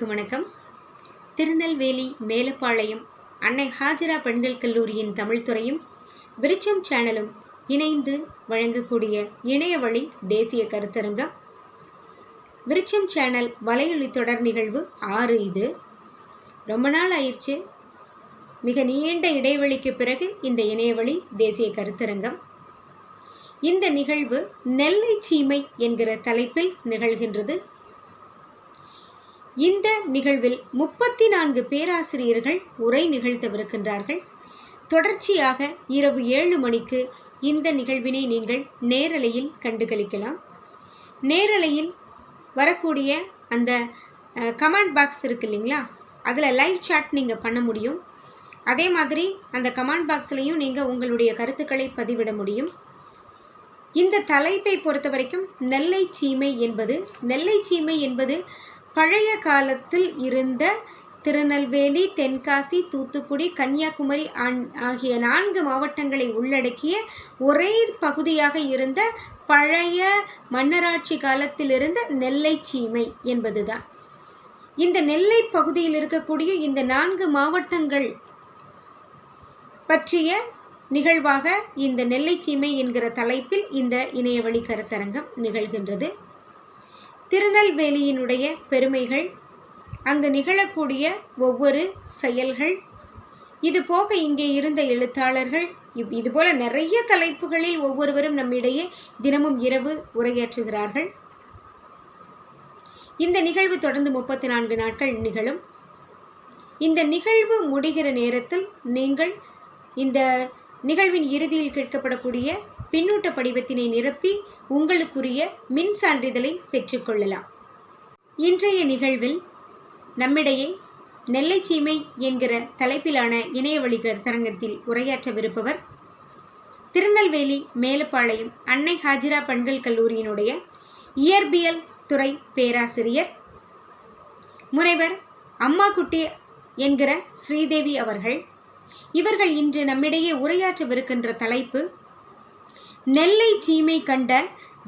அனைவருக்கும் வணக்கம். திருநெல்வேலி மேலப்பாளையம் அன்னை ஹாஜரா பெண்கள் கல்லூரியின் தமிழ்துறையும் விருச்சம் சேனலும் இணைந்து வழங்கக்கூடிய இணைய வழி தேசிய கருத்தரங்கம். விருச்சம் சேனல் வலையொலி தொடர் நிகழ்வு ஆறு இது. ரொம்ப நாள் ஆயிடுச்சு. மிக நீண்ட இடைவெளிக்கு பிறகு இந்த இணையவழி தேசிய கருத்தரங்கம். இந்த நிகழ்வு நெல்லை சீமை என்கிற தலைப்பில் நிகழ்கின்றது. இந்த நிகழ்வில் முப்பத்தி நான்கு பேராசிரியர்கள் உரை நிகழ்த்தவிருக்கின்றார்கள். தொடர்ச்சியாக இரவு ஏழு மணிக்கு இந்த நிகழ்வினை நீங்கள் நேரலையில் கண்டுகளிக்கலாம். நேரலையில் வரக்கூடிய அந்த கமெண்ட் பாக்ஸ் இருக்கு இல்லைங்களா? அதில் லைவ் சாட் நீங்கள் பண்ண முடியும். அதே மாதிரி அந்த கமெண்ட் பாக்ஸ்லையும் நீங்கள் உங்களுடைய கருத்துக்களை பதிவிட முடியும். இந்த தலைப்பை பொறுத்த வரைக்கும் நெல்லை சீமை என்பது நெல்லை சீமை என்பது பழைய காலத்தில் இருந்த திருநெல்வேலி தென்காசி தூத்துக்குடி கன்னியாகுமரி ஆகிய நான்கு மாவட்டங்களை உள்ளடக்கிய ஒரே பகுதியாக இருந்த பழைய மன்னராட்சி காலத்தில் இருந்த நெல்லை சீமை என்பதுதான். இந்த நெல்லை பகுதியில் இருக்கக்கூடிய இந்த நான்கு மாவட்டங்கள் பற்றிய நிகழ்வாக இந்த நெல்லை சீமை என்கிற தலைப்பில் இந்த இணையவழி கருத்தரங்கம் நிகழ்கின்றது. திருநெல்வேலியினுடைய பெருமைகள் அங்கு நிகழக்கூடிய ஒவ்வொரு செயல்கள் இது போக இங்கே இருந்த எழுத்தாளர்கள் இவ் இதுபோல் நிறைய தலைப்புகளில் ஒவ்வொருவரும் நம்மிடையே தினமும் இரவு உரையாற்றுகிறார்கள். இந்த நிகழ்வு தொடர்ந்து முப்பத்தி நான்கு நாட்கள் நிகழும். இந்த நிகழ்வு முடிகிற நேரத்தில் நீங்கள் இந்த நிகழ்வின் இறுதியில் கேட்கப்படக்கூடிய பின்னூட்ட படிவத்தினை நிரப்பி உங்களுக்குரிய மின் சான்றிதழை பெற்றுக்கொள்ளலாம் இன்றைய நிகழ்வில் நம்மிடையே நெல்லை சீமை என்கிற தலைப்பிலான இணையவழி கருத்தரங்கத்தில் உரையாற்றவிருப்பவர் திருநெல்வேலி மேலப்பாளையம் அன்னை ஹாஜிரா பண்கள் கல்லூரியினுடைய இயற்பியல் துறை பேராசிரியர் முனைவர் அம்மாக்குட்டி என்கிற ஸ்ரீதேவி அவர்கள். இவர்கள் இன்று நம்மிடையே உரையாற்றவிருக்கின்ற தலைப்பு நெல்லை சீமை கண்ட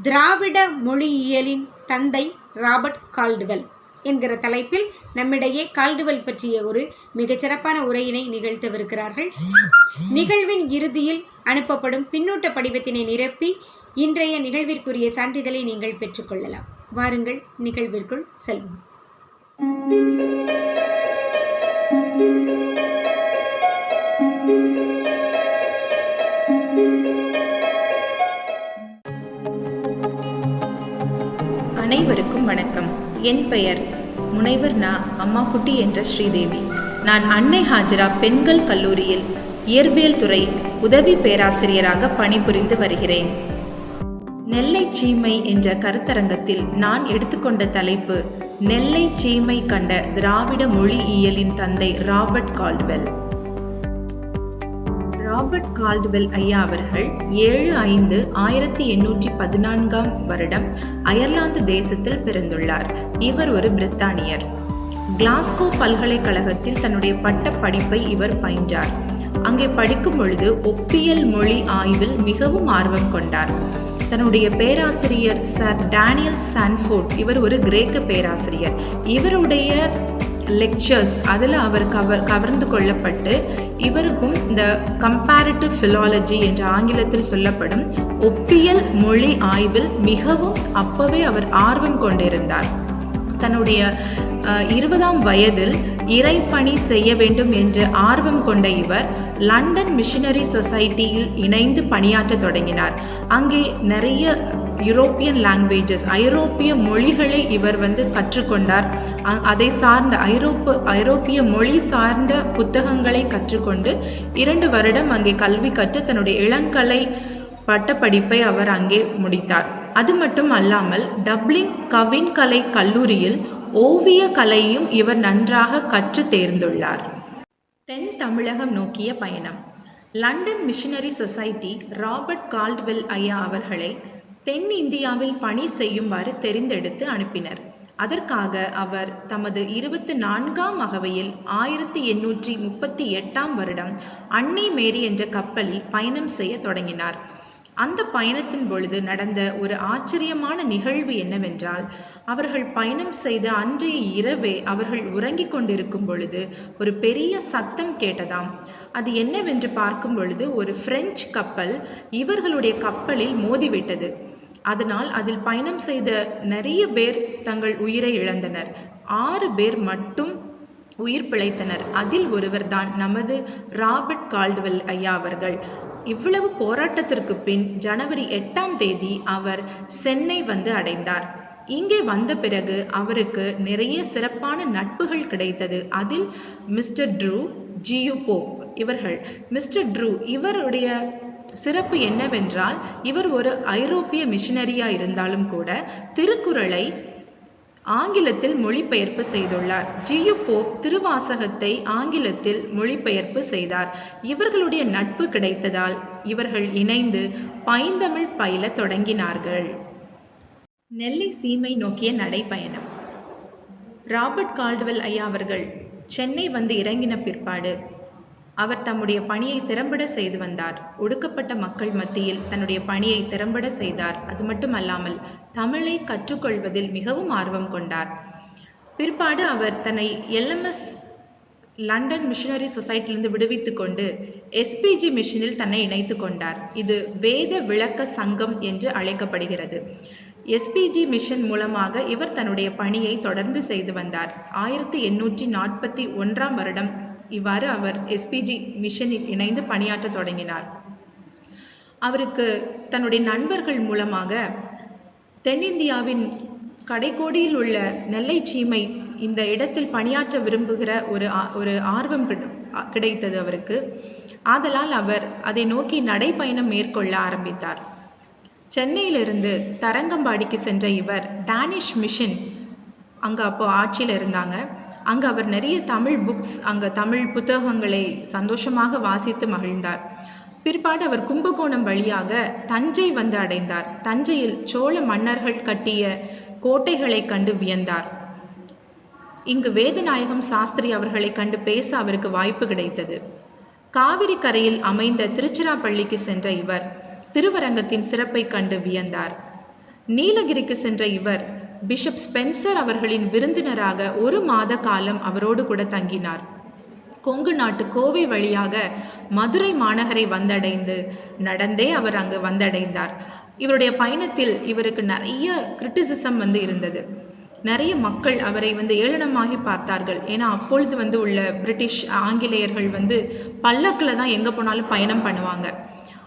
திராவிட மொழியியலின் தந்தை ராபர்ட் கால்டுவெல் என்கிற தலைப்பில் நம்மிடையே கால்டுவெல் பற்றிய ஒரு மிகச்சிறப்பான உரையினை நிகழ்த்தவிருக்கிறார்கள். நிகழ்வின் இறுதியில் அனுப்பப்படும் பின்னூட்ட படிவத்தினை நிரப்பி இன்றைய நிகழ்விற்குரிய சான்றிதழை நீங்கள் பெற்றுக்கொள்ளலாம் வாருங்கள் நிகழ்விற்குள் செல்வோம். அனைவருக்கும் வணக்கம். என் பெயர் முனைவர் நா அம்மாக்குட்டி என்ற ஸ்ரீதேவி. நான் அன்னை ஹாஜரா பெண்கள் கல்லூரியில் இயற்பியல் துறை உதவி பேராசிரியராக பணிபுரிந்து வருகிறேன். நெல்லை சீமை என்ற கருத்தரங்கத்தில் நான் எடுத்துக்கொண்ட தலைப்பு நெல்லை சீமை கண்ட திராவிட மொழியியலின் தந்தை ராபர்ட் கால்ட்வெல். ராபர்ட் கால்டுவெல் ஐயா அவர்கள் ஏழு ஐந்து ஆயிரத்தி எண்ணூற்றி பதினான்காம் வருடம் அயர்லாந்து தேசத்தில் பிறந்துள்ளார். இவர் ஒரு பிரித்தானியர். கிளாஸ்கோ பல்கலைக்கழகத்தில் தன்னுடைய பட்ட படிப்பை இவர் பயின்றார். அங்கே படிக்கும் பொழுது ஒப்பியல் மொழி ஆய்வில் மிகவும் ஆர்வம் கொண்டார். தன்னுடைய பேராசிரியர் சார் டேனியல் சான்ஃபோர்ட் இவர் ஒரு கிரேக்க பேராசிரியர். இவருடைய லெக்சர்ஸ் அதில் அவர் கவர் கவர்ந்து கொள்ளப்பட்டு இவருக்கும் இந்த கம்பேரிட்டிவ் ஃபிலாலஜி என்ற ஆங்கிலத்தில் சொல்லப்படும் ஒப்பியல் மொழி ஆய்வில் மிகவும் அப்பவே அவர் ஆர்வம் கொண்டிருந்தார். தன்னுடைய இருபதாம் வயதில் இறைப்பணி செய்ய வேண்டும் என்று ஆர்வம் கொண்ட இவர் லண்டன் மிஷினரி சொசைட்டியில் இணைந்து பணியாற்ற தொடங்கினார். அங்கே நிறைய யூரோப்பியன் லாங்குவேஜஸ் ஐரோப்பிய மொழிகளை இவர் வந்து கற்றுக்கொண்டார். அதை சார்ந்த ஐரோப்ப ஐரோப்பிய மொழி சார்ந்த புத்தகங்களை கற்றுக்கொண்டு இரண்டு வருடம் அங்கே கல்வி கற்று தன்னுடைய இளங்கலை பட்டப்படிப்பை அவர் அங்கே முடித்தார். அது மட்டும் அல்லாமல் டப்ளின் கவின் கலை கல்லூரியில் ஓவிய கலையும் இவர் நன்றாக கற்று தேர்ந்துள்ளார். தென் தமிழகம் நோக்கிய பயணம். London missionary society Robert Caldwell ஐயா அவர்களை தென்னிந்தியாவில் பணி செய்யுமாறு தெரிந்தெடுத்து அனுப்பினர். அதற்காக அவர் தமது இருபத்தி நான்காம் அகவையில் ஆயிரத்தி எண்ணூற்றி முப்பத்தி எட்டாம் வருடம் அன்னை மேரி என்ற கப்பலில் பயணம் செய்ய தொடங்கினார். அந்த பயணத்தின் பொழுது நடந்த ஒரு ஆச்சரியமான நிகழ்வு என்னவென்றால் அவர்கள் பயணம் செய்த அன்றைய இரவே அவர்கள் உறங்கிக் கொண்டிருக்கும் பொழுது ஒரு பெரிய சத்தம் கேட்டதாம். அது என்னவென்று பார்க்கும் பொழுது ஒரு பிரெஞ்சு கப்பல் இவர்களுடைய கப்பலில் மோதிவிட்டது. அதனால் அதில் பயணம் செய்த நிறைய பேர் தங்கள் உயிரை இழந்தனர். ஆறு பேர் மட்டும் உயிர் பிழைத்தனர். அதில் ஒருவர் தான் நமது ராபர்ட் கால்டுவெல் ஐயா அவர்கள். இவ்வளவு போராட்டத்திற்கு பின் ஜனவரி எட்டாம் தேதி அவர் சென்னை வந்து அடைந்தார். இங்கே வந்த பிறகு அவருக்கு நிறைய சிறப்பான நட்புகள் கிடைத்தது. அதில் மிஸ்டர் ட்ரூ ஜியு போப் இவர்கள். மிஸ்டர் ட்ரூ இவருடைய சிறப்பு என்னவென்றால் இவர் ஒரு ஐரோப்பிய மிஷினரியா இருந்தாலும் கூட திருக்குறளை ஆங்கிலத்தில் மொழிபெயர்ப்பு செய்துள்ளார். ஜியு போப் திருவாசகத்தை ஆங்கிலத்தில் மொழிபெயர்ப்பு செய்தார். இவர்களுடைய நட்பு கிடைத்ததால் இவர்கள் இணைந்து பைந்தமிழ் பயில தொடங்கினார்கள். நெல்லை சீமை நோக்கிய நடைப்பயணம். ராபர்ட் கால்டுவெல் ஐயா அவர்கள் சென்னை வந்து இறங்கின பிற்பாடு அவர் தம்முடைய பணியை திறம்பட செய்து வந்தார். ஒடுக்கப்பட்ட மக்கள் மத்தியில் தன்னுடைய பணியை திறம்பட செய்தார். அது மட்டுமல்லாமல் தமிழை கற்றுக்கொள்வதில் மிகவும் ஆர்வம் கொண்டார். பிற்பாடு அவர் தன்னை எல்எம்எஸ் லண்டன் மிஷனரி சொசைட்டிலிருந்து விடுவித்துக் கொண்டு எஸ்பிஜி மிஷனில் தன்னை இணைத்து கொண்டார். இது வேத விளக்க சங்கம் என்று அழைக்கப்படுகிறது. எஸ்பிஜி மிஷன் மூலமாக இவர் தன்னுடைய பணியை தொடர்ந்து செய்து வந்தார். ஆயிரத்தி எண்ணூற்றி நாற்பத்தி ஒன்றாம் வருடம் இவ்வாறு அவர் எஸ்பிஜி மிஷனில் இணைந்து பணியாற்ற தொடங்கினார். அவருக்கு தன்னுடைய நண்பர்கள் மூலமாக தென்னிந்தியாவின் கடைக்கோடியில் உள்ள நெல்லை சீமை இந்த இடத்தில் பணியாற்ற விரும்புகிற ஒரு ஆ- ஒரு ஆர்வம் கிடைத்தது அவருக்கு. ஆதலால் அவர் அதை நோக்கி நடைப்பயணம் மேற்கொள்ள ஆரம்பித்தார். சென்னையிலிருந்து தரங்கம்பாடிக்கு சென்ற இவர் டானிஷ் மிஷன் அங்கே அப்போ ஆட்சியில் இருந்தாங்க. அங்கு அவர் நிறைய தமிழ் புக்ஸ் அங்க தமிழ் புத்தகங்களை சந்தோஷமாக வாசித்து மகிழ்ந்தார். பிற்பாடு அவர் கும்பகோணம் வழியாக தஞ்சை வந்து அடைந்தார். தஞ்சையில் சோழ மன்னர்கள் கட்டிய கோட்டைகளை கண்டு வியந்தார். இங்கு வேதநாயகம் சாஸ்திரி அவர்களை கண்டு பேச அவருக்கு வாய்ப்பு கிடைத்தது. காவிரி கரையில் அமைந்த திருச்சிராப்பள்ளிக்கு சென்ற இவர் திருவரங்கத்தின் சிறப்பை கண்டு வியந்தார். நீலகிரிக்கு சென்ற இவர் பிஷப் ஸ்பென்சர் அவர்களின் விருந்தினராக ஒரு மாத காலம் அவரோடு கூட தங்கினார். கொங்கு நாட்டு கோவை வழியாக மதுரை மாநகரை வந்தடைந்து நடந்தே அவர் அங்கு வந்தடைந்தார். இவருடைய பயணத்தில் இவருக்கு நிறைய கிரிட்டிசிசம் வந்து இருந்தது. நிறைய மக்கள் அவரை வந்து ஏளனமாகி பார்த்தார்கள். ஏன்னா அப்பொழுது வந்து உள்ள பிரிட்டிஷ் ஆங்கிலேயர்கள் வந்து பல்லக்கில் தான் எங்கே போனாலும் பயணம் பண்ணுவாங்க.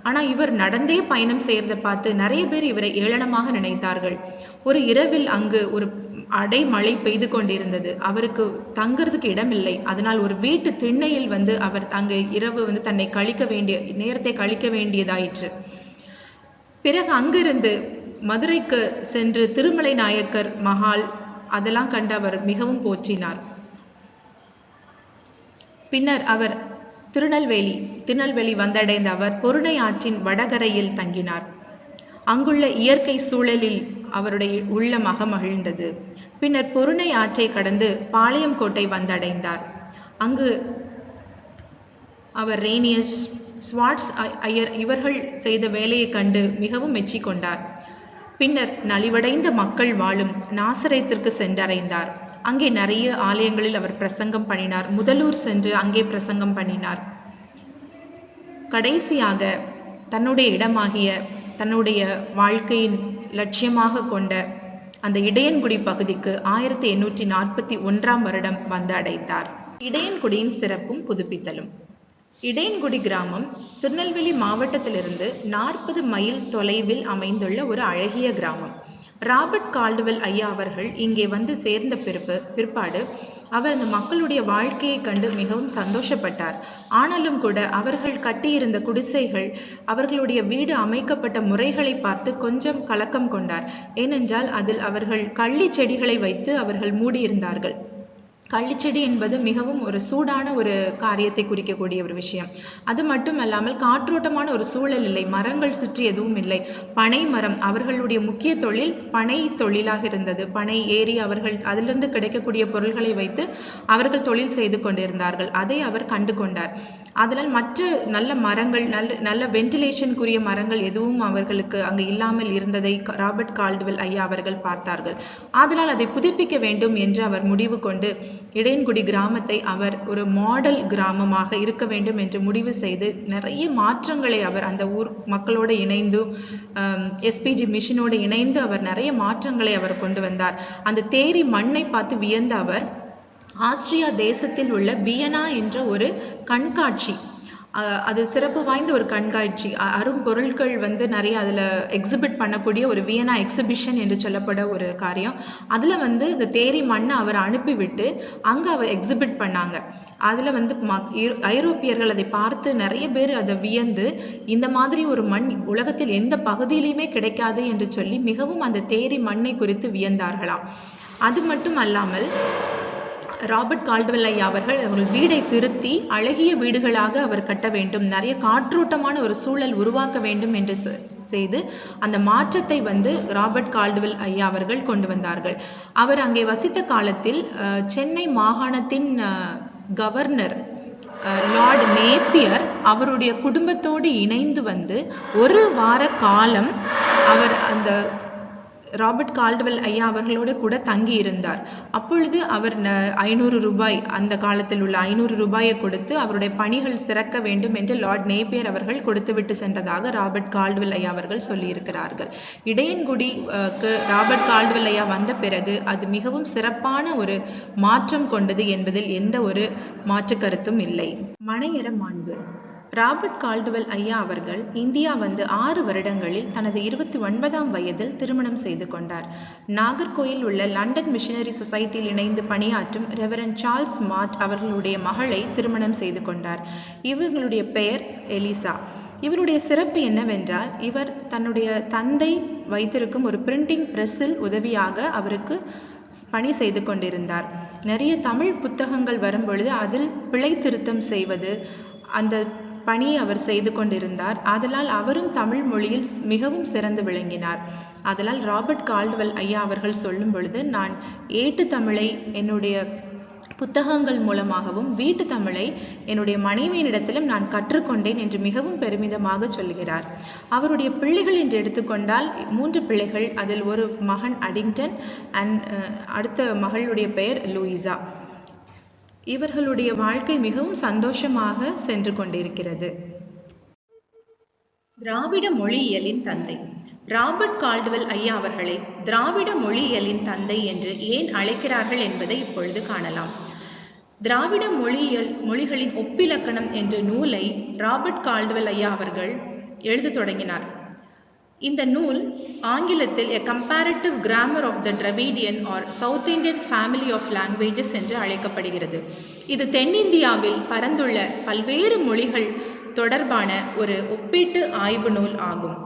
ஆனா இவர் நடந்தே பயணம் செய்யறதை பார்த்து நிறைய பேர் இவரை ஏளனமாக நினைத்தார்கள். ஒரு இரவில் அங்கு ஒரு அடை மழை பெய்து கொண்டிருந்தது. அவருக்கு தங்குறதுக்கு இடமில்லை. அதனால் ஒரு வீட்டு திண்ணையில் வந்து அவர் அங்கு இரவு வந்து தன்னை கழிக்க வேண்டிய நேரத்தை கழிக்க வேண்டியதாயிற்று. பிறகு அங்கிருந்து மதுரைக்கு சென்று திருமலை நாயக்கர் மஹால் அதெல்லாம் கண்டு அவர் மிகவும் போற்றினார். பின்னர் அவர் திருநெல்வேலி திருநெல்வேலி வந்தடைந்த அவர் பொருணை ஆற்றின் வடகரையில் தங்கினார். அங்குள்ள இயற்கை சூழலில் அவருடைய உள்ளமாக மகிழ்ந்தது. பின்னர் பொருணை ஆற்றை கடந்து பாளையங்கோட்டை வந்தடைந்தார். அங்கு அவர் ரேனியஸ் ஸ்வாட்ஸ் ஐயர் இவர்கள் செய்த வேலையைக் கண்டு மிகவும் மெச்சிக்கொண்டார் பின்னர் நலிவடைந்த மக்கள் வாழும் நாசரேத்திற்கு சென்றடைந்தார். அங்கே நிறைய ஆலயங்களில் அவர் பிரசங்கம் பண்ணினார். முதலூர் சென்று அங்கே பிரசங்கம் பண்ணினார். கடைசியாக தன்னுடைய இடமாகிய தன்னுடைய வாழ்க்கையின் லட்சியமாக கொண்ட அந்த இடையன்குடி பகுதிக்கு ஆயிரத்தி எண்ணூற்றி நாற்பத்தி ஒன்றாம் வருடம் வந்து அடைந்தார் இடையன்குடியின் சிறப்பும் புதுப்பித்தலும். இடையன்குடி கிராமம் திருநெல்வேலி மாவட்டத்திலிருந்து நாற்பது மைல் தொலைவில் அமைந்துள்ள ஒரு அழகிய கிராமம். ராபர்ட் கால்டுவெல் ஐயா அவர்கள் இங்கே வந்து சேர்ந்த பிறப்பு பிற்பாடு அவர் அந்த மக்களுடைய வாழ்க்கையை கண்டு மிகவும் சந்தோஷப்பட்டார். ஆனாலும் கூட அவர்கள் கட்டியிருந்த குடிசைகள் அவர்களுடைய வீடு அமைக்கப்பட்ட முறைகளை பார்த்து கொஞ்சம் கலக்கம் கொண்டார். ஏனென்றால் அதில் அவர்கள் கள்ளி செடிகளை வைத்து அவர்கள் மூடியிருந்தார்கள். கள்ளிச்செடி என்பது மிகவும் ஒரு சூடான ஒரு காரியத்தை குறிக்கக்கூடிய ஒரு விஷயம். அது மட்டும் அல்லாமல் காற்றோட்டமான ஒரு சூழல் இல்லை. மரங்கள் சுற்றி எதுவும் இல்லை. பனை மரம் அவர்களுடைய முக்கிய தொழில் பனை தொழிலாக இருந்தது. பனை ஏறி அவர்கள் அதிலிருந்து கிடைக்கக்கூடிய பொருள்களை வைத்து அவர்கள் தொழில் செய்து கொண்டிருந்தார்கள். அதை அவர் கண்டு கொண்டார் அதனால் மற்ற நல்ல மரங்கள் நல்ல நல்ல வென்டிலேஷனுக்குரிய மரங்கள் எதுவும் அவர்களுக்கு அங்கு இல்லாமல் இருந்ததை ராபர்ட் கால்டுவெல் ஐயா அவர்கள் பார்த்தார்கள். ஆதலால் அதை புதுப்பிக்க வேண்டும் என்று அவர் முடிவு கொண்டு இடையன்குடி கிராமத்தை அவர் ஒரு மாடல் கிராமமாக இருக்க வேண்டும் என்று முடிவு செய்து நிறைய மாற்றங்களை அவர் அந்த ஊர் மக்களோடு இணைந்து எஸ்பிஜி மிஷினோடு இணைந்து அவர் நிறைய மாற்றங்களை அவர் கொண்டு வந்தார். அந்த தேரி மண்ணை பார்த்து வியந்த அவர் ஆஸ்திரியா தேசத்தில் உள்ள வியனா என்ற ஒரு கண்காட்சி. அஹ் அது சிறப்பு வாய்ந்த ஒரு கண்காட்சி. அரும்பொருட்கள் வந்து நிறைய அதில் எக்ஸிபிட் பண்ணக்கூடிய ஒரு வியனா எக்ஸிபிஷன் என்று சொல்லப்பட ஒரு காரியம். அதில் வந்து இந்த தேரி மண்ணை அவர் அனுப்பிவிட்டு அங்கே அவர் எக்ஸிபிட் பண்ணாங்க. அதில் வந்து ஐரோப்பியர்கள் அதை பார்த்து நிறைய பேர் அதை வியந்து இந்த மாதிரி ஒரு மண் உலகத்தில் எந்த பகுதியிலையுமே கிடைக்காது என்று சொல்லி மிகவும் அந்த தேரி மண்ணை குறித்து வியந்தார்களாம். அது மட்டும் அல்லாமல் ராபர்ட் கால்டுவெல் ஐயா அவர்கள் அவர்கள் வீடை திருத்தி அழகிய வீடுகளாக அவர் கட்ட வேண்டும். நிறைய காற்றோட்டமான ஒரு சூழல் உருவாக்க வேண்டும் என்று செய்து அந்த மாற்றத்தை வந்து ராபர்ட் கால்டுவெல் ஐயா அவர்கள் கொண்டு வந்தார்கள். அவர் அங்கே வசித்த காலத்தில் அஹ், சென்னை மாகாணத்தின் கவர்னர் அஹ், நேப்பியர் அவருடைய குடும்பத்தோடு இணைந்து வந்து ஒரு வார காலம் அவர் அந்த ராபர்ட் கால்டுவெல் ஐயா அவர்களோடு கூட தங்கி இருந்தார் அப்பொழுது அவர் ஐநூறு ரூபாய் அந்த காலத்தில் உள்ள ஐநூறு ரூபாயை கொடுத்து அவருடைய பணிகள் சிறக்க வேண்டும் என்று லார்ட் நேப்பியர் அவர்கள் கொடுத்துவிட்டு சென்றதாக ராபர்ட் கால்டுவெல் ஐயா அவர்கள் சொல்லியிருக்கிறார்கள். இடையன்குடிக்கு ராபர்ட் கால்டுவெல் ஐயா வந்த பிறகு அது மிகவும் சிறப்பான ஒரு மாற்றம் கொண்டது என்பதில் எந்த ஒரு மாற்று கருத்தும் இல்லை. மனையற மாண்பு. ராபர்ட் கால்டுவெல் ஐயா அவர்கள் இந்தியா வந்து ஆறு வருடங்களில் தனது இருபத்தி ஒன்பதாம் வயதில் திருமணம் செய்து கொண்டார். நாகர்கோயில் உள்ள லண்டன் மிஷனரி சொசைட்டியில் இணைந்து பணியாற்றும் ரெவரன் சார்ல்ஸ் மார்ட் அவர்களுடைய மகளை திருமணம் செய்து கொண்டார். இவர்களுடைய பெயர் எலிசா. இவருடைய சிறப்பு என்னவென்றால் இவர் தன்னுடைய தந்தை வைத்திருக்கும் ஒரு பிரிண்டிங் பிரஸ்ஸில் உதவியாக அவருக்கு பணி செய்து கொண்டிருந்தார். நிறைய தமிழ் புத்தகங்கள் வரும்பொழுது அதில் பிழை திருத்தம் செய்வது அந்த பணியை அவர் செய்து கொண்டிருந்தார். அதனால் அவரும் தமிழ் மொழியில் ஸ்- மிகவும் சிறந்து விளங்கினார். அதனால் ராபர்ட் கால்டுவெல் ஐயா அவர்கள் சொல்லும் பொழுது நான் ஏட்டு தமிழை என்னுடைய புத்தகங்கள் மூலமாகவும் வீட்டு தமிழை என்னுடைய மனைவியினிடத்திலும் நான் கற்றுக்கொண்டேன் என்று மிகவும் பெருமிதமாக சொல்கிறார். அவருடைய பிள்ளைகள் என்று எடுத்துக்கொண்டால் மூன்று பிள்ளைகள் அதில் ஒரு மகன் அடிங்டன் அண்ட் அடுத்த மகளுடைய பெயர் லூயிசா. இவர்களுடைய வாழ்க்கை மிகவும் சந்தோஷமாக சென்று கொண்டிருக்கிறது. திராவிட மொழியியலின் தந்தை. ராபர்ட் கால்டுவெல் ஐயா அவர்களை திராவிட மொழியியலின் தந்தை என்று ஏன் அழைக்கிறார்கள் என்பதை இப்பொழுது காணலாம். திராவிட மொழியியல் மொழிகளின் ஒப்பிலக்கணம் என்ற நூலை ராபர்ட் கால்டுவெல் ஐயா அவர்கள் எழுதத் தொடங்கினார். இந்த நூல் ஆங்கிலத்தில் a comparative grammar of the Dravidian or South Indian family of languages என்று அழைக்கப்படுகிறது. இது தென்னிந்தியாவில் பரந்துள்ள பல்வேறு மொழிகள் தொடர்பான ஒரு ஒப்பீட்டு ஆய்வு நூல் ஆகும்.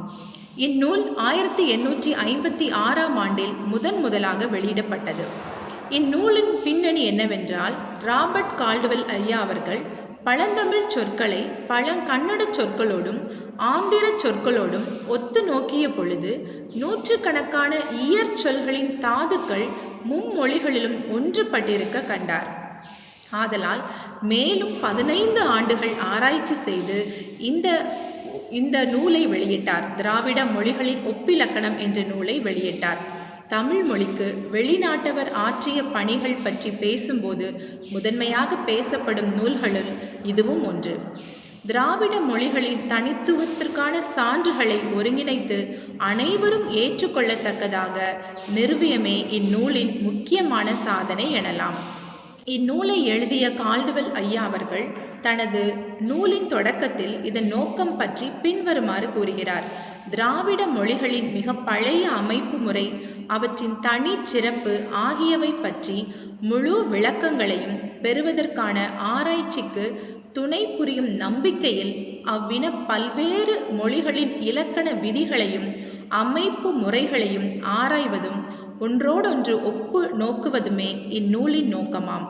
இந்நூல் ஆயிரத்தி எண்ணூற்றி ஐம்பத்தி ஆறாம் ஆண்டில் முதன் முதலாக வெளியிடப்பட்டது. இந்நூலின் பின்னணி என்னவென்றால் ராபர்ட் கால்டுவெல் ஐயா அவர்கள் பழந்தமிழ் சொற்களை பழங்கன்னட சொற்களோடும் ஆந்திர சொற்களோடும் ஒத்து நோக்கிய பொழுது நூற்றுக்கணக்கான இயற் சொல்களின் தாதுக்கள் மும்மொழிகளிலும் ஒன்றுபட்டிருக்க கண்டார். ஆதலால் மேலும் பதினைந்து ஆண்டுகள் ஆராய்ச்சி செய்து இந்த இந்த நூலை வெளியிட்டார். திராவிட மொழிகளின் ஒப்பிலக்கணம் என்ற நூலை வெளியிட்டார். தமிழ் மொழிக்கு வெளிநாட்டவர் ஆற்றிய பணிகள் பற்றி பேசும்போது முதன்மையாக பேசப்படும் நூல்களுள் இதுவும் ஒன்று. திராவிட மொழிகளின் தனித்துவத்திற்கான சான்றுகளை ஒருங்கிணைத்து அனைவரும் ஏற்றுக்கொள்ளத்தக்கதாக நிறுவியமே இந்நூலின் முக்கியமான சாதனை எனலாம். இந்நூலை எழுதிய கால்டுவெல் ஐயா அவர்கள் தனது நூலின் தொடக்கத்தில் இதன் நோக்கம் பற்றி பின்வருமாறு கூறுகிறார். திராவிட மொழிகளின் மிக பழைய அமைப்பு முறை அவற்றின் தனி சிறப்பு ஆகியவை பற்றி முழு விளக்கங்களையும் பெறுவதற்கான ஆராய்ச்சிக்கு துணை புரியும் நம்பிக்கையில் அவ்வின பல்வேறு மொழிகளின் இலக்கண விதிகளையும் அமைப்பு முறைகளையும் ஆராய்வதும் ஒன்றோடொன்று ஒப்பு நோக்குவதுமே இந்நூலின் நோக்கமாம்.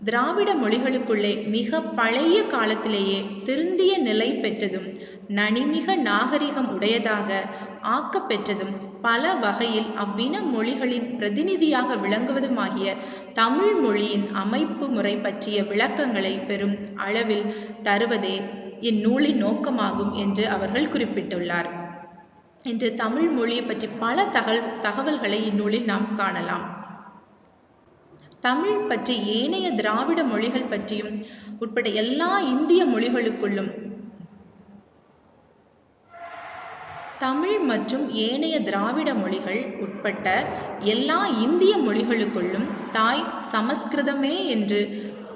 திராவிட மொழிகளுக்குள்ளே மிக பழைய காலத்திலேயே திருந்திய நிலை பெற்றதும் நனிமிக நாகரிகம் உடையதாக ஆக்கப்பெற்றதும் பல வகையில் அவ்வின மொழிகளின் பிரதிநிதியாக விளங்குவதுமாகிய தமிழ் மொழியின் அமைப்பு முறை பற்றிய விளக்கங்களை பெரும் அளவில் தருவதே இந்நூலின் நோக்கமாகும் என்று அவர்கள் குறிப்பிட்டுள்ளார். இன்று தமிழ் மொழியை பற்றி பல தகவல் தகவல்களை இந்நூலில் நாம் காணலாம். தமிழ் பற்றி ஏனைய திராவிட மொழிகள் பற்றியும் உட்பட எல்லா இந்திய மொழிகளுக்குள்ளும். தமிழ் மற்றும் ஏனைய திராவிட மொழிகள் உட்பட்ட எல்லா இந்திய மொழிகளுக்குள்ளும் தாய் சமஸ்கிருதமே என்று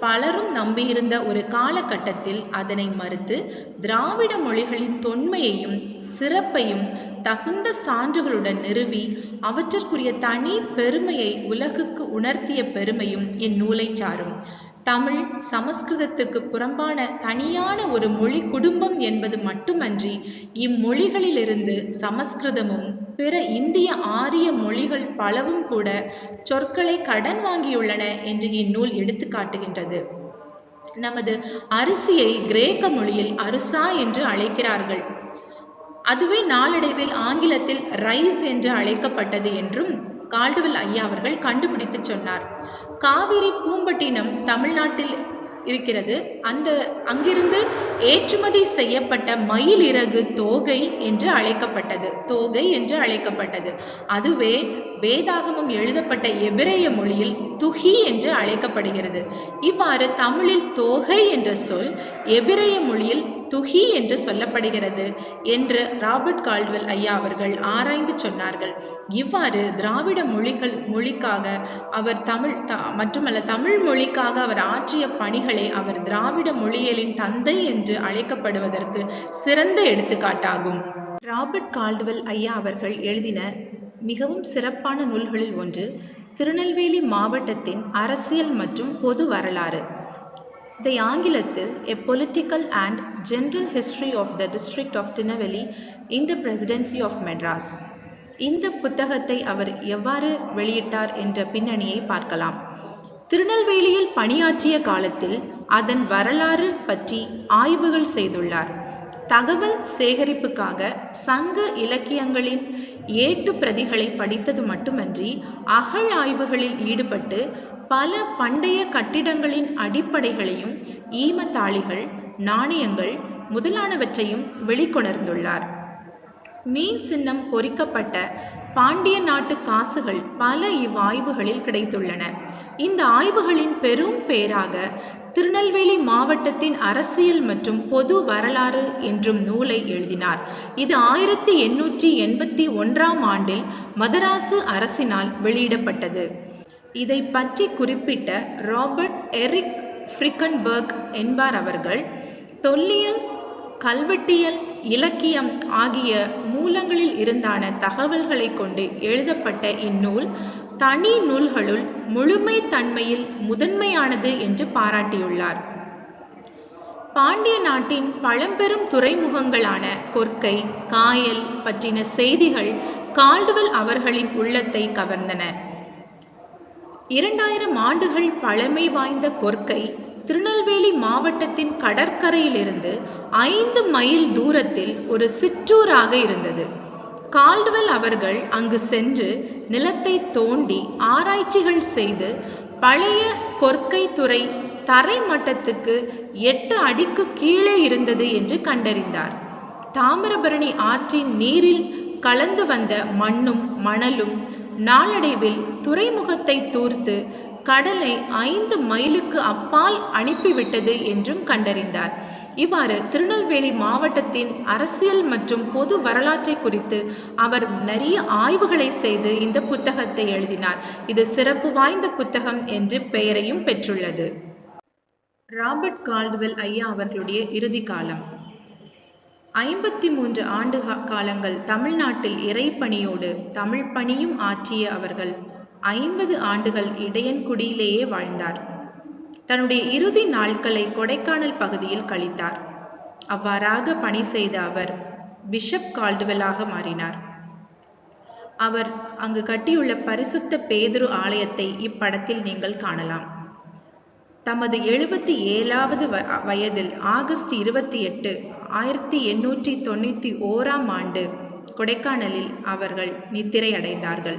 பலரும் நம்பியிருந்த ஒரு காலகட்டத்தில் அதனை மறுத்து திராவிட மொழிகளின் தொன்மையையும் சிறப்பையும் தகுந்த சான்றுகளுடன் நிறுவி அவற்றிற்குரிய தனி பெருமையை உலகுக்கு உணர்த்திய பெருமையும் இந்நூலை சாரும். தமிழ் சமஸ்கிருதத்திற்கு புறம்பான தனியான ஒரு மொழி குடும்பம் என்பது மட்டுமன்றி இம்மொழிகளிலிருந்து சமஸ்கிருதமும் பிற இந்திய ஆரிய மொழிகள் பலவும் கூட சொற்களை கடன் வாங்கியுள்ளன என்று இந்நூல் எடுத்து காட்டுகின்றது. நமது அரிசியை கிரேக்க மொழியில் அருசா என்று அழைக்கிறார்கள். அதுவே நாளடைவில் ஆங்கிலத்தில் ரைஸ் என்று அழைக்கப்பட்டது என்றும் கால்டுவெல் ஐயா அவர்கள் கண்டுபிடித்து சொன்னார். காவிரி பூம்பட்டினம் தமிழ்நாட்டில் இருக்கிறது. அந்த அங்கிருந்து ஏற்றுமதி செய்யப்பட்ட மயில் இறகு தோகை என்று அழைக்கப்பட்டது. தோகை என்று அழைக்கப்பட்டது. அதுவே வேதாகமம் எழுதப்பட்ட எபிரேய மொழியில் துகி என்று அழைக்கப்படுகிறது. இவ்வாறு தமிழில் தோகை என்ற சொல் எபிரேய மொழியில் துகி என்று சொல்லப்படுகிறது என்று ராபர்ட் கால்வெல் ஐயா அவர்கள் ஆராய்ந்து சொன்னார்கள். இவ்வாறு திராவிட மொழிகள் மொழிக்காக அவர் தமிழ் த மட்டுமல்ல தமிழ் மொழிக்காக அவர் ஆற்றிய பணிகளை அவர் திராவிட மொழியலின் தந்தை என்று அழைக்கப்படுவதற்கு சிறந்த எடுத்துக்காட்டாகும். ராபர்ட் கால்டுவெல் ஐயா அவர்கள் எழுதின மிகவும் சிறப்பான நூல்களில் ஒன்று திருநெல்வேலி மாவட்டத்தின் அரசியல் மற்றும் பொது வரலாறு. இதை ஆங்கிலத்தில் a political and general history of the district of Tirunelveli in the presidency of Madras இந்த புத்தகத்தை அவர் எவ்வாறு வெளியிட்டார் என்ற பின்னணியை பார்க்கலாம். திருநெல்வேலியில் பணியாற்றிய காலத்தில் அதன் வரலாறு பற்றி ஆய்வுகள் செய்துள்ளார். தகவல் சேகரிப்புக்காக சங்க இலக்கியங்களின் ஏட்டு பிரதிகளை படித்தது மட்டுமன்றி அகழ் ஆய்வுகளில் ஈடுபட்டு பல பண்டைய கட்டிடங்களின் அடிப்படைகளையும் ஈமத்தாளிகள் நாணயங்கள் முதலானவற்றையும் வெளிக்கொணர்ந்துள்ளார். மீன் சின்னம் பொறிக்கப்பட்ட பாண்டிய நாட்டு காசுகள் பல இவ்வாய்வுகளில் கிடைத்துள்ளன. இந்த ஆய்வுகளின் பெரும் பேராக திருநெல்வேலி மாவட்டத்தின் அரசியல் மற்றும் பொது வரலாறு என்றும் நூலை எழுதினார். இது ஆயிரத்தி எண்ணூற்றி எண்பத்தி ஒன்றாம் ஆண்டில் மதராசு அரசினால் வெளியிடப்பட்டது. இதை பற்றி குறிப்பிட்ட ராபர்ட் எரிக் ஃப்ரிக்கன்பர்க் என்பார் அவர்கள் தொல்லியல் கல்வெட்டியல் இலக்கியம் ஆகிய மூலங்களில் இருந்தான தகவல்களை கொண்டு எழுதப்பட்ட இந்நூல் தனி நூல்களுள் முழுமை தன்மையில் முதன்மையானது என்று பாராட்டியுள்ளார். பாண்டிய நாட்டின் பழம்பெரும் துறைமுகங்களான கொற்கை காயல் பற்றின செய்திகள் கால்டுவெல் அவர்களின் உள்ளத்தை கவர்ந்தன. இரண்டாயிரம் ஆண்டுகள் பழமை வாய்ந்த கொற்கை திருநெல்வேலி மாவட்டத்தின் கடற்கரையிலிருந்து ஐந்து மைல் தூரத்தில் ஒரு சிற்றூராக இருந்தது. கால்டுவெல் அவர்கள் அங்கு சென்று நிலத்தை தோண்டி ஆராய்ச்சிகள் செய்து பழைய கொற்கை துறை தரை மட்டத்துக்கு எட்டு அடிக்கு கீழே இருந்தது என்று கண்டறிந்தார். தாமிரபரணி ஆற்றின் நீரில் கலந்து வந்த மண்ணும் மணலும் நாளடைவில் துறைமுகத்தை தூர்த்து கடலை ஐந்து மைலுக்கு அப்பால் அனுப்பிவிட்டது என்றும் கண்டறிந்தார். இவ்வாறு திருநெல்வேலி மாவட்டத்தின் அரசியல் மற்றும் பொது வரலாற்றை குறித்து அவர் நிறைய ஆய்வுகளை செய்து இந்த புத்தகத்தை எழுதினார். இது சிறப்பு வாய்ந்த புத்தகம் என்று பெயரையும் பெற்றுள்ளது. ராபர்ட் கால்டுவெல் ஐயா அவர்களுடைய இறுதி காலம். ஐம்பத்தி மூன்று ஆண்டு காலங்கள் தமிழ்நாட்டில் இறைப்பணியோடு தமிழ் பணியும் ஆற்றிய அவர்கள் ஐம்பது ஆண்டுகள் இடையன்குடியிலேயே வாழ்ந்தார். தன்னுடைய இறுதி நாட்களை கொடைக்கானல் பகுதியில் கழித்தார். அவ்வாறாக பணி செய்த அவர் பிஷப் கால்டுவெலாக மாறினார். அவர் அங்கு கட்டியுள்ள பரிசுத்த பேதுரு ஆலயத்தை இப்படத்தில் நீங்கள் காணலாம். தமது எழுபத்தி ஏழாவது வ வயதில் ஆகஸ்ட் இருபத்தி எட்டு ஆயிரத்தி எண்ணூற்றி தொண்ணூற்றி ஓராம் ஆண்டு கொடைக்கானலில் அவர்கள் நித்திரை அடைந்தார்கள்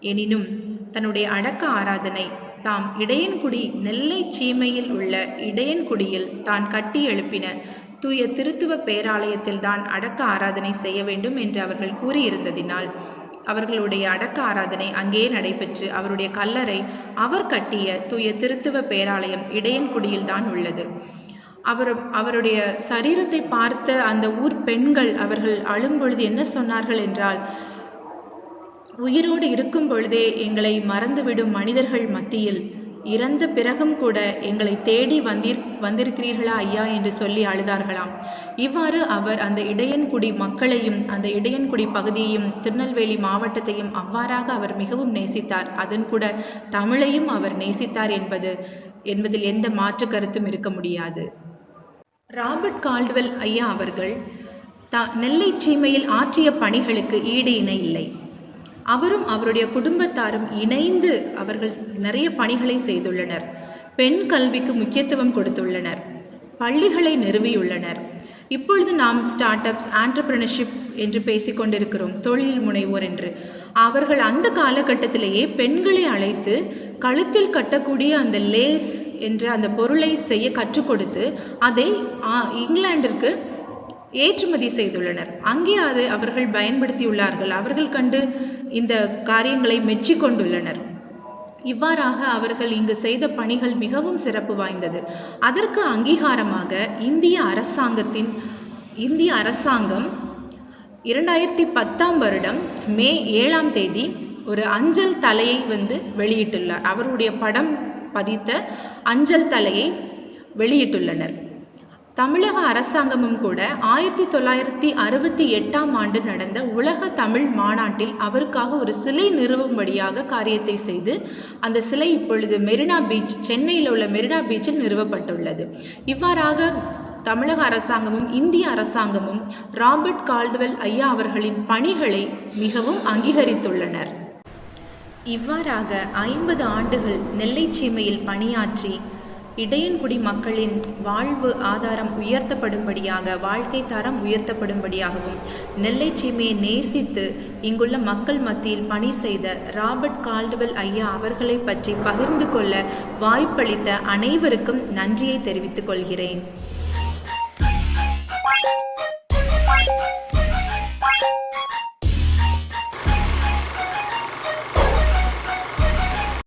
எனினும் தன்னுடைய அடக்க ஆராதனை தாம் இடையன்குடி நெல்லை சீமையில் உள்ள இடையன்குடியில் தான் கட்டி எழுப்பின தூய திருத்துவ பேராலயத்தில்தான் அடக்க ஆராதனை செய்ய வேண்டும் என்று அவர்கள் கூறியிருந்ததினால் அவர்களுடைய அடக்க ஆராதனை அங்கேயே நடைபெற்று அவருடைய கல்லறை அவர் கட்டிய தூய திருத்துவ பேராலயம் இடையன்குடியில் தான் உள்ளது. அவர் அவருடைய சரீரத்தை பார்த்த அந்த ஊர் பெண்கள் அவர்கள் அழும்பொழுது என்ன சொன்னார்கள் என்றால் உயிரோடு இருக்கும் பொழுதே எங்களை மறந்துவிடும் மனிதர்கள் மத்தியில் இறந்த பிறகும் கூட எங்களை தேடி வந்தீர் வந்திருக்கிறீர்களா ஐயா என்று சொல்லி அழுதார்களாம். இவ்வாறு அவர் அந்த இடையன்குடி மக்களையும் அந்த இடையன்குடி பகுதியையும் திருநெல்வேலி மாவட்டத்தையும் அவ்வாறாக அவர் மிகவும் நேசித்தார். அதன் கூட தமிழையும் அவர் நேசித்தார் என்பது என்பதில் எந்த மாற்று கருத்தும் இருக்க முடியாது. ராபர்ட் கால்டுவெல் ஐயா அவர்கள் த நெல்லை சீமையில் ஆற்றிய பணிகளுக்கு ஈடு இணை இல்லை. அவரும் அவருடைய குடும்பத்தாரும் இணைந்து அவர்கள் நிறைய பணிகளை செய்துள்ளனர். பெண் கல்விக்கு முக்கியத்துவம் கொடுத்துள்ளனர். பள்ளிகளை நிறுவியுள்ளனர். இப்பொழுது நாம் ஸ்டார்ட் அப்ஸ் ஆண்டர்பிரினர்ஷிப் என்று பேசிக்கொண்டிருக்கிறோம் தொழில் முனைவோர் என்று. அவர்கள் அந்த காலகட்டத்திலேயே பெண்களை அழைத்து கழுத்தில் கட்டக்கூடிய அந்த லேஸ் என்ற அந்த பொருளை செய்ய கற்றுக் கொடுத்து அதை இங்கிலாந்திற்கு ஏற்றுமதி செய்துள்ளனர். அங்கே அது அவர்கள் பயன்படுத்தியுள்ளார்கள். அவர்கள் கண்டு இந்த காரியங்களை மெச்சிக்கொண்டுள்ளனர். இவ்வாறாக அவர்கள் இங்கு செய்த பணிகள் மிகவும் சிறப்பு வாய்ந்தது. அதற்கு அங்கீகாரமாக இந்திய அரசாங்கத்தின் இந்திய அரசாங்கம் இரண்டாயிரத்தி பத்தாம் வருடம் மே ஏழாம் தேதி ஒரு அஞ்சல் தலையை வந்து வெளியிட்டுள்ளார். அவருடைய படம் பதித்த அஞ்சல் தலையை வெளியிட்டுள்ளனர். தமிழக அரசாங்கமும் கூட ஆயிரத்தி தொள்ளாயிரத்தி அறுபத்தி எட்டாம் ஆண்டு நடந்த உலக தமிழ் மாநாட்டில் அவருக்காக ஒரு சிலை நிறுவும்படியாக காரியத்தை செய்து அந்த சிலை இப்பொழுது மெரினா பீச் சென்னையில் உள்ள மெரினா பீச்சில் நிறுவப்பட்டுள்ளது. இவ்வாறாக தமிழக அரசாங்கமும் இந்திய அரசாங்கமும் ராபர்ட் கால்டுவெல் ஐயா அவர்களின் பணிகளை மிகவும் அங்கீகரித்துள்ளனர். இவ்வாறாக ஐம்பது ஆண்டுகள் நெல்லை சீமையில் பணியாற்றி இடையன்குடி மக்களின் வாழ்வு ஆதாரம் உயர்த்தப்படும்படியாக வாழ்க்கை தரம் உயர்த்தப்படும்படியாகவும் நெல்லை சீமையை நேசித்து இங்குள்ள மக்கள் மத்தியில் பணி செய்த ராபர்ட் கால்டுவெல் ஐயா அவர்களை பற்றி பகிர்ந்து கொள்ள வாய்ப்பளித்த அனைவருக்கும் நன்றியை தெரிவித்துக் கொள்கிறேன்.